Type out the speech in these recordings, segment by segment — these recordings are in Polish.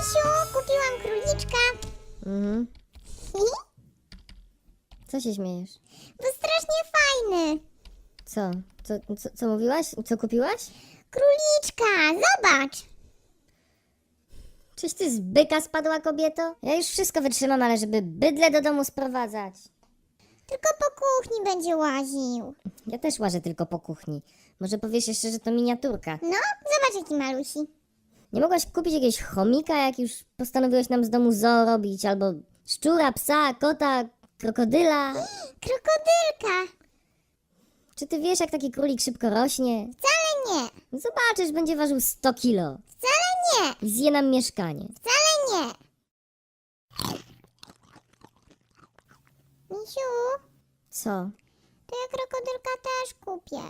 Misiu, kupiłam króliczka. Mhm. Co się śmiejesz? Bo strasznie fajny. Co? Co, co, co mówiłaś? Co kupiłaś? Króliczka, zobacz. Czyś ty z byka spadła, kobieto? Ja już wszystko wytrzymam, ale żeby bydle do domu sprowadzać. Tylko po kuchni będzie łaził. Ja też łażę tylko po kuchni. Może powiesz jeszcze, że to miniaturka. No, zobacz jaki malusi. Nie mogłaś kupić jakiegoś chomika, jak już postanowiłeś nam z domu zoo robić? Albo szczura, psa, kota, krokodyla? Krokodylka. Czy ty wiesz, jak taki królik szybko rośnie? Wcale nie. Zobaczysz, będzie ważył 100 kilo. Wcale nie. I zje nam mieszkanie. Wcale nie. Misiu, Co? to ja krokodylka też kupię.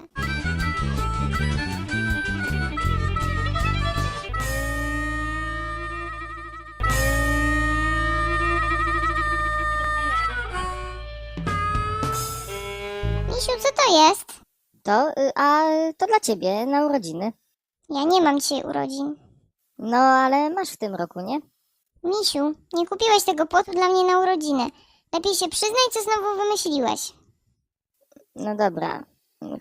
Misiu, co to jest? To, y, a to dla ciebie, na urodziny. Ja nie mam dzisiaj urodzin. No, ale masz w tym roku, nie? Misiu, nie kupiłeś tego płotu dla mnie na urodziny. Lepiej się przyznaj, co znowu wymyśliłeś. No dobra.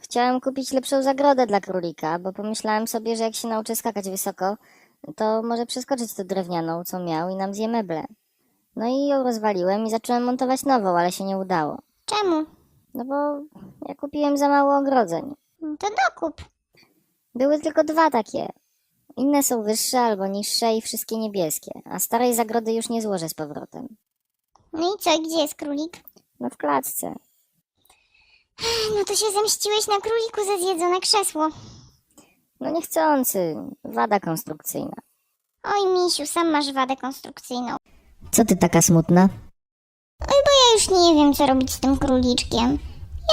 Chciałem kupić lepszą zagrodę dla królika, bo pomyślałem sobie, że jak się nauczy skakać wysoko, to może przeskoczyć tę drewnianą, co miał i nam zje meble. No i ją rozwaliłem i zacząłem montować nową, ale się nie udało. Czemu? No bo ja kupiłem za mało ogrodzeń. To dokup. Były tylko dwa takie. Inne są wyższe albo niższe i wszystkie niebieskie, a starej zagrody już nie złożę z powrotem. No i co, i gdzie jest królik? No w klatce. No to się zemściłeś na króliku za zjedzone krzesło. No niechcący. Wada konstrukcyjna. Oj, misiu, sam masz wadę konstrukcyjną. Co ty taka smutna? Oj, bo już nie wiem, co robić z tym króliczkiem.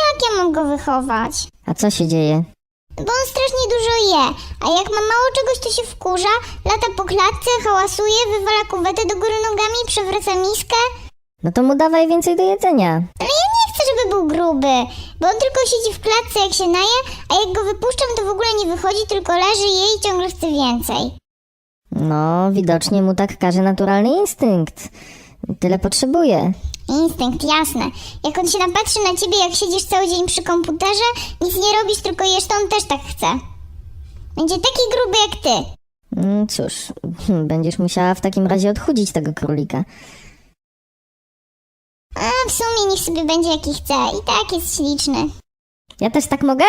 Jak ja mam go wychować? A co się dzieje? Bo on strasznie dużo je, a jak ma mało czegoś, to się wkurza, lata po klatce, hałasuje, wywala kuwetę do góry nogami, przewraca miskę. No to mu dawaj więcej do jedzenia. Ale ja nie chcę, żeby był gruby, bo on tylko siedzi w klatce, jak się naje, a jak go wypuszczam, to w ogóle nie wychodzi, tylko leży, je i ciągle chce więcej. No, widocznie mu tak każe naturalny instynkt. Tyle potrzebuje. Instynkt, jasne. Jak on się napatrzy na ciebie, jak siedzisz cały dzień przy komputerze, nic nie robisz, tylko jesz, to on też tak chce. Będzie taki gruby jak ty. Mm, Cóż, będziesz musiała w takim razie odchudzić tego królika. A w sumie niech sobie będzie jaki chce. I tak jest śliczny. Ja też tak mogę?